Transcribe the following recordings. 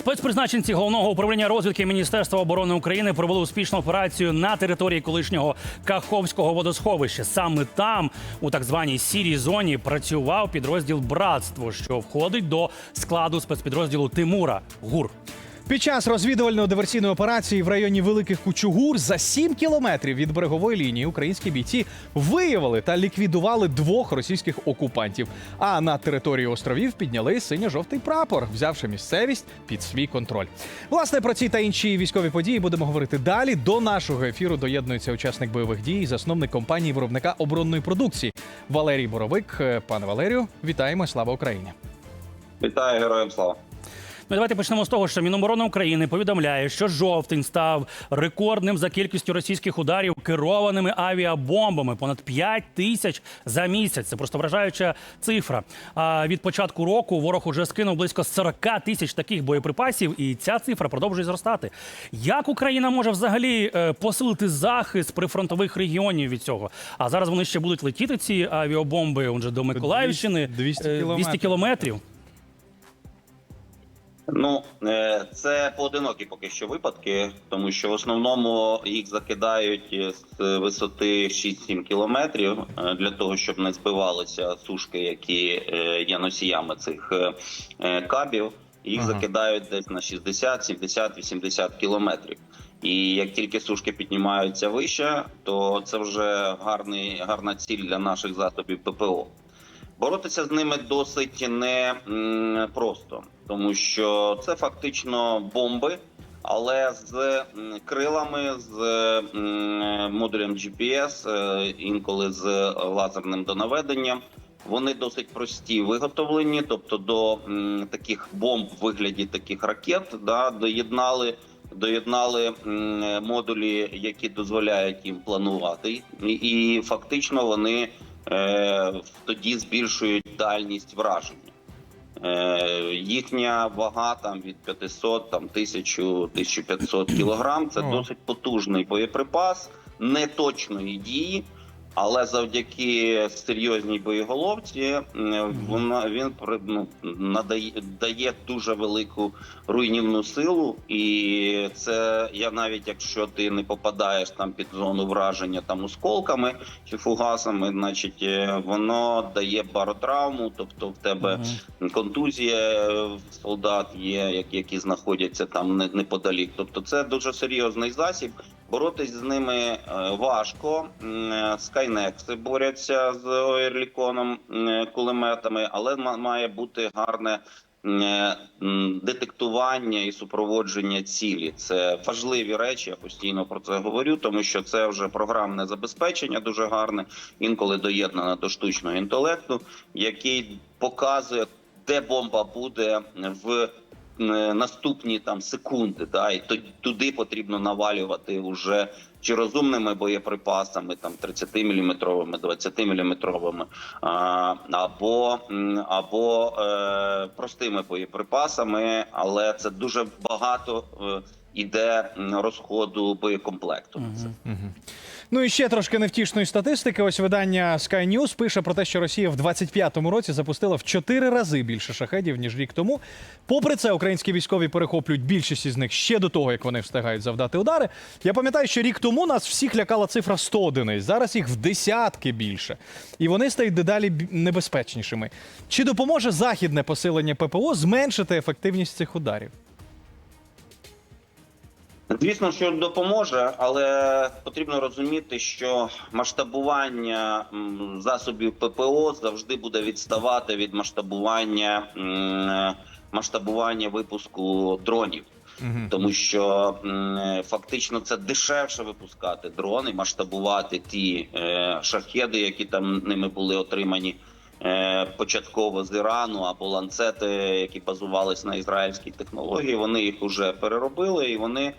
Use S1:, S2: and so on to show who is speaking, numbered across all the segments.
S1: Спецпризначенці головного управління розвідки Міністерства оборони України провели успішну операцію на території колишнього Каховського водосховища. Саме там, у так званій сірій зоні, працював підрозділ Братство, що входить до складу спецпідрозділу Тимура ГУР.
S2: Під час розвідувально-диверсійної операції в районі Великих Кучугур за 7 кілометрів від берегової лінії українські бійці виявили та ліквідували двох російських окупантів. А на території островів підняли синьо-жовтий прапор, взявши місцевість під свій контроль. Власне про ці та інші військові події будемо говорити далі. До нашого ефіру доєднується учасник бойових дій, засновник компанії виробника оборонної продукції Валерій Боровик. Е, Пане Валерію, вітаємо! Слава Україні!
S3: Вітаю героям слава.
S1: Ну, давайте почнемо з того, що Міноборони України повідомляє, що жовтень став рекордним за кількістю російських ударів керованими авіабомбами. Понад 5 тисяч за місяць. Це просто вражаюча цифра. А від початку року ворог уже скинув близько 40 тисяч таких боєприпасів, і ця цифра продовжує зростати. Як Україна може взагалі е, посилити захист прифронтових регіонів від цього? А зараз вони ще будуть летіти ці авіабомби он же до Миколаївщини
S2: 200
S1: Е, 200
S2: кілометрів.
S3: Ну е, це поодинокі поки що випадки, тому що в основному їх закидають з висоти 6-7 кілометрів е, для того, щоб не збивалися сушки, які е, є носіями цих е, е, кабів. Їх
S2: Ага.
S3: закидають десь на 60, 70, 80 кілометрів. І як тільки сушки піднімаються вище, то це вже гарний гарна ціль для наших засобів ППО. Боротися з ними досить не м, просто, тому що це фактично бомби, але з крилами, з модулем GPS, е, інколи з лазерним донаведенням. Вони досить прості виготовлені, тобто до таких бомб в вигляді таких ракет да, доєднали. Доєднали модулі, які дозволяють їм планувати, і, і фактично вони е, тоді збільшують дальність враження. Е, їхня вага там від 500 там 1000 1500 кілограм. Це
S2: О.
S3: досить потужний боєприпас, не точної дії. Але завдяки серйозній боєголовці вона він ну, надає дає дуже велику руйнівну силу, і це я навіть якщо ти не попадаєш там під зону враження там осколками чи фугасами, значить е, воно дає баротравму, тобто в тебе контузія е, солдат є, як- які знаходяться там не- неподалік. Тобто, це дуже серйозний засіб. Боротись з ними е, важко. Е, Скайнекси борються з Оерліконом кулеметами, але ма- має бути гарне. е, Детектування і супроводження цілі це важливі речі. Я постійно про це говорю, тому що це вже програмне забезпечення дуже гарне, інколи доєднане до штучного інтелекту, який показує, де бомба буде в е, наступні там секунди. Да, і туди потрібно навалювати вже чи розумними боєприпасами, там 30 міліметровими, 20 міліметровими, або, або е, простими боєприпасами, але це дуже багато е, іде розходу боєкомплекту. це.
S2: Мгм. Ну і ще трошки невтішної статистики. Ось видання Sky News пише про те, що Росія в 25-му році запустила в 4 рази більше шахедів ніж рік тому. Попри це, українські військові перехоплюють більшість із них ще до того, як вони встигають завдати удари. Я пам'ятаю, що рік тому нас всіх лякала цифра 100 одиниць. Зараз їх в десятки більше, і вони стають дедалі небезпечнішими. Чи допоможе західне посилення ППО зменшити ефективність цих ударів?
S3: Звісно, що допоможе, але потрібно розуміти, що масштабування засобів ППО завжди буде відставати від масштабування масштабування випуску дронів.
S2: Мгм.
S3: Тому що фактично це дешевше випускати дрони, масштабувати ті е, шахеди, які там ними були отримані е, початково з Ірану, або ланцети, які базувались на ізраїльській технології. Вони їх вже переробили і вони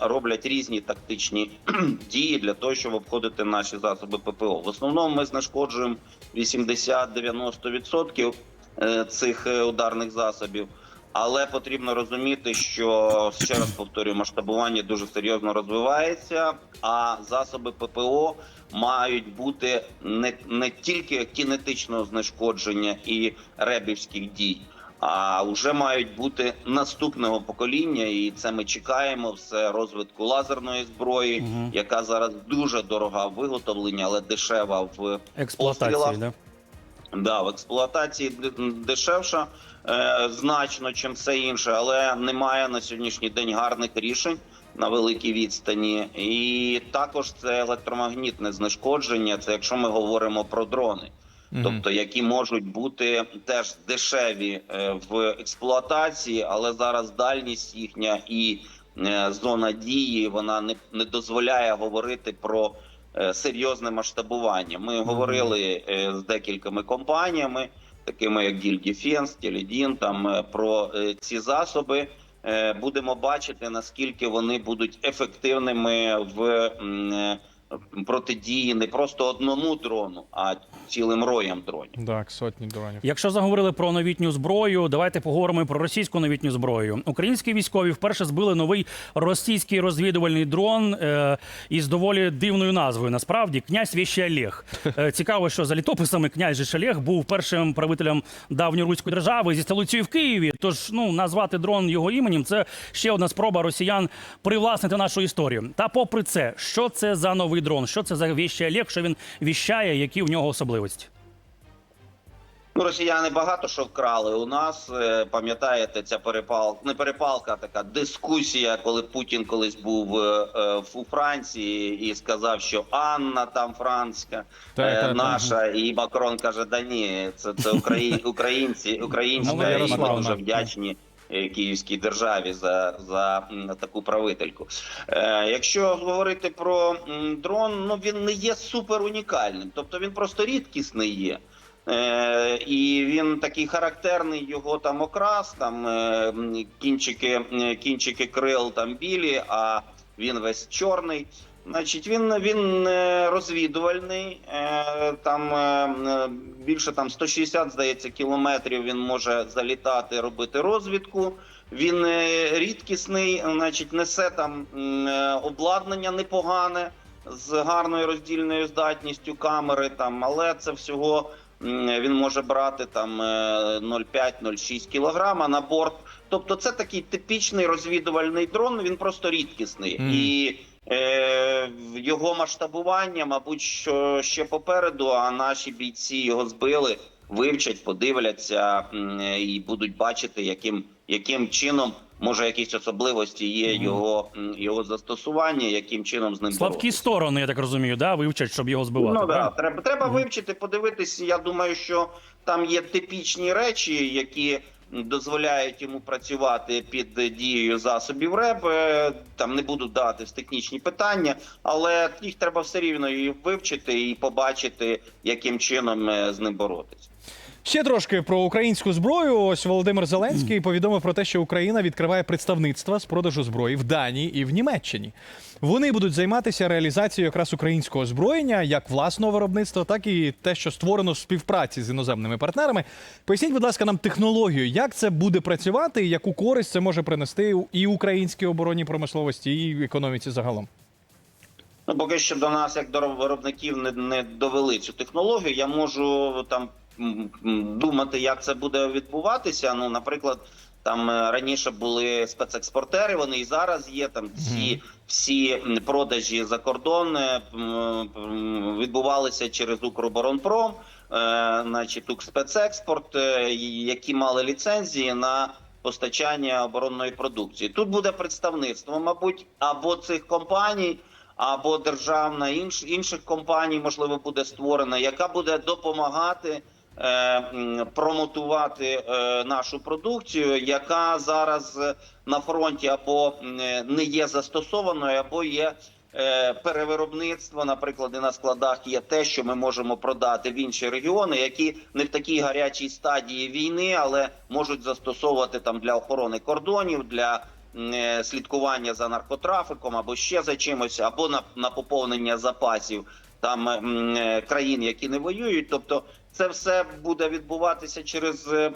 S3: роблять різні тактичні дії для того, щоб обходити наші засоби ППО. В основному ми знешкоджуємо 80-90% е, цих е, ударних засобів. Але потрібно розуміти, що ще раз повторюю, масштабування дуже серйозно розвивається, а засоби ППО мають бути не, не тільки кінетичного знешкодження і ребівських дій, А вже мають бути наступного покоління, і це ми чекаємо. Все розвитку лазерної зброї,
S1: Мгм.
S3: яка зараз дуже дорога в виготовленні, але дешева в
S1: Експлуатації, да?
S3: Да, в експлуатації дешевша е, значно, чим все інше, але немає на сьогоднішній день гарних рішень на великій відстані. І також це електромагнітне знешкодження. Це якщо ми говоримо про дрони,
S2: Мгм.
S3: тобто які можуть бути теж дешеві е, в експлуатації, але зараз дальність їхня і е, зона дії вона не, не дозволяє говорити про е, серйозне масштабування. Ми говорили е, з декількома компаніями, такими як Діль Дефенс, Теледін, там про ці засоби. Будемо бачити наскільки вони будуть ефективними в протидії не просто одному дрону, а цілим роям дронів.
S2: Так, сотні дронів.
S1: Якщо заговорили про новітню зброю, давайте поговоримо і про російську новітню зброю. Українські військові вперше збили новий російський розвідувальний дрон е, із доволі дивною назвою. Насправді князь Віщий Олег. Е, цікаво, що за літописами князь же Олег був першим правителем давньоруської держави зі столицею в Києві. Тож ну назвати дрон його іменем це ще одна спроба росіян привласнити нашу історію. Та попри це, що це за новий дрон? Що це за Віщий Олег? Що він віщає? Які в нього особливості?
S3: Ну, росіяни багато що вкрали у нас. Е, Пам'ятаєте, ця перепалка, не перепалка, а така дискусія, коли Путін колись був е, е, у Франції і сказав, що Анна там франська,
S2: Так,
S3: е,
S2: так, так.
S3: наша, і Макрон каже: да ні, це, це Украї... українці, українська, і ми дуже вдячні. Е, Київській державі за, за таку правительку. Е, якщо говорити про дрон, ну він не є супер унікальним, тобто він просто рідкісний є. Е, і він такий характерний, його там окрас, там кінчики, кінчики крил там білі, а він весь чорний. Значить, він, він е, розвідувальний, е, там е, більше там 160, здається, кілометрів він може залітати, робити розвідку. Він рідкісний, значить, несе там обладнання непогане з гарною роздільною здатністю камери, там, але це всього він може брати там е, 0,5-0,6 кілограма на борт. Тобто, це такий типічний розвідувальний дрон. Він просто рідкісний
S2: Мгм.
S3: і. Е, його масштабування, мабуть, що ще попереду, а наші бійці його збили, вивчать, подивляться і будуть бачити, яким, яким чином може якісь особливості є його, його застосування, яким чином з ним
S1: Слабкі
S3: боротися.
S1: сторони, я так розумію, да, вивчать, щоб його збивати.
S3: Ну да, треба треба вивчити, подивитися. Я думаю, що там є типічні речі, які дозволяють йому працювати під дією засобів РЕБ. Е, Там не буду дати технічні питання, але їх треба все рівно і вивчити і побачити, яким чином е, з ним боротися.
S2: Ще трошки про українську зброю. Ось Володимир Зеленський повідомив про те, що Україна відкриває представництва з продажу зброї в Данії і в Німеччині. Вони будуть займатися реалізацією якраз українського озброєння, як власного виробництва, так і те, що створено в співпраці з іноземними партнерами. Поясніть, будь ласка, нам технологію, як це буде працювати, і яку користь це може принести і українській оборонній промисловості, і економіці загалом.
S3: Ну, поки що до нас, як до виробників, не, не довели цю технологію. Я можу там думати, як це буде відбуватися. Ну, наприклад, там е, раніше були спецекспортери, вони і зараз є. Там всі, всі продажі за кордон е, відбувалися через Укроборонпром, е, значить, Укрспецекспорт, е, які мали ліцензії на постачання оборонної продукції. Тут буде представництво, мабуть, або цих компаній або державна інш, інших компаній, можливо, буде створена, яка буде допомагати промотувати е, нашу продукцію, яка зараз е, на фронті або е, не є застосованою, або є. е, Перевиробництво, наприклад, і на складах є те, що ми можемо продати в інші регіони, які не в такій гарячій стадії війни, але можуть застосовувати там для охорони кордонів, для е, слідкування за наркотрафіком або ще за чимось, або на, на поповнення запасів там м, е, країн, які не воюють. Тобто, це все буде відбуватися через е,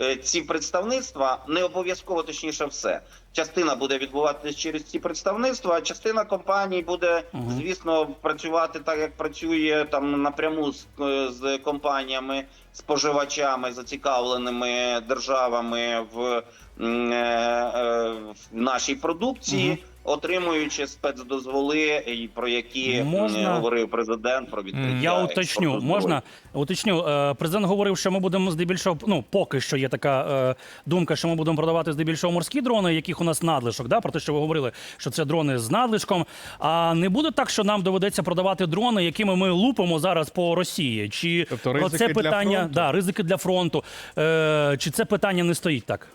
S3: е, ці представництва. Не обов'язково точніше, все частина буде відбуватися через ці представництва, а частина компаній буде, звісно, працювати так, як працює там напряму з, е, з компаніями, споживачами, зацікавленими державами в, е, е, в нашій продукції. Отримуючи спецдозволи, і про які
S1: Можна-
S3: говорив президент про відкриття.
S1: Я уточню, можна уточню. е, Президент говорив, що ми будемо здебільшого, ну поки що є така е, думка, що ми будемо продавати здебільшого морські дрони, яких у нас надлишок. Да, про те, що ви говорили, що це дрони з надлишком. А не буде так, що нам доведеться продавати дрони, якими ми лупимо зараз по Росії? Чи
S2: Тобто
S1: про
S2: ризики
S1: це
S2: для
S1: питання
S2: фронту?
S1: да, ризики для фронту? Е, чи це питання не стоїть так?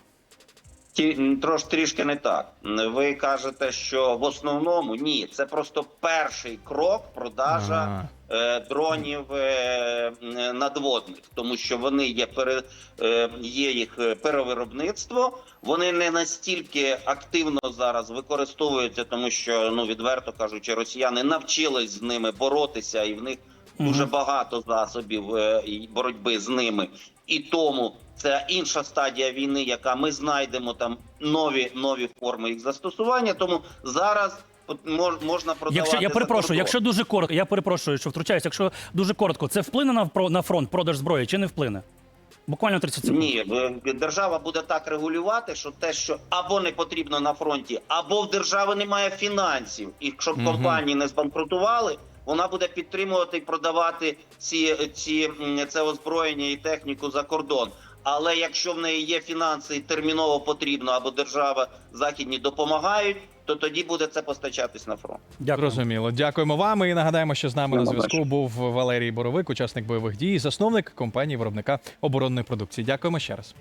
S3: Ті, трош трішки не так. Ви кажете, що в основному ні, це просто перший крок продажа
S2: Ага.
S3: е, дронів е, надводних, тому що вони є пере, е, є їх е, перевиробництво. Вони не настільки активно зараз використовуються, тому що ну відверто кажучи, росіяни навчились з ними боротися, і в них дуже багато засобів е, боротьби з ними. І тому це інша стадія війни, яка ми знайдемо там нові нові форми їх застосування. Тому зараз можна продавати.
S1: Якщо я перепрошую, якщо дуже коротко, я перепрошую, що втручаюсь. Якщо дуже коротко, це вплине на на фронт продаж зброї чи не вплине? Буквально 30 секунд.
S3: Ні, держава буде так регулювати, що те, що або не потрібно на фронті, або в держави немає фінансів, і щоб
S2: Мгм.
S3: компанії не збанкрутували, вона буде підтримувати і продавати ці, ці це озброєння і техніку за кордон. Але якщо в неї є фінанси і терміново потрібно, або держава західні допомагають, то тоді буде це постачатись на фронт.
S1: Дякую.
S2: Зрозуміло. Дякуємо вам. І нагадаємо, що з нами на зв'язку був Валерій Боровик, учасник бойових дій, засновник компанії виробника оборонної продукції. Дякуємо ще раз.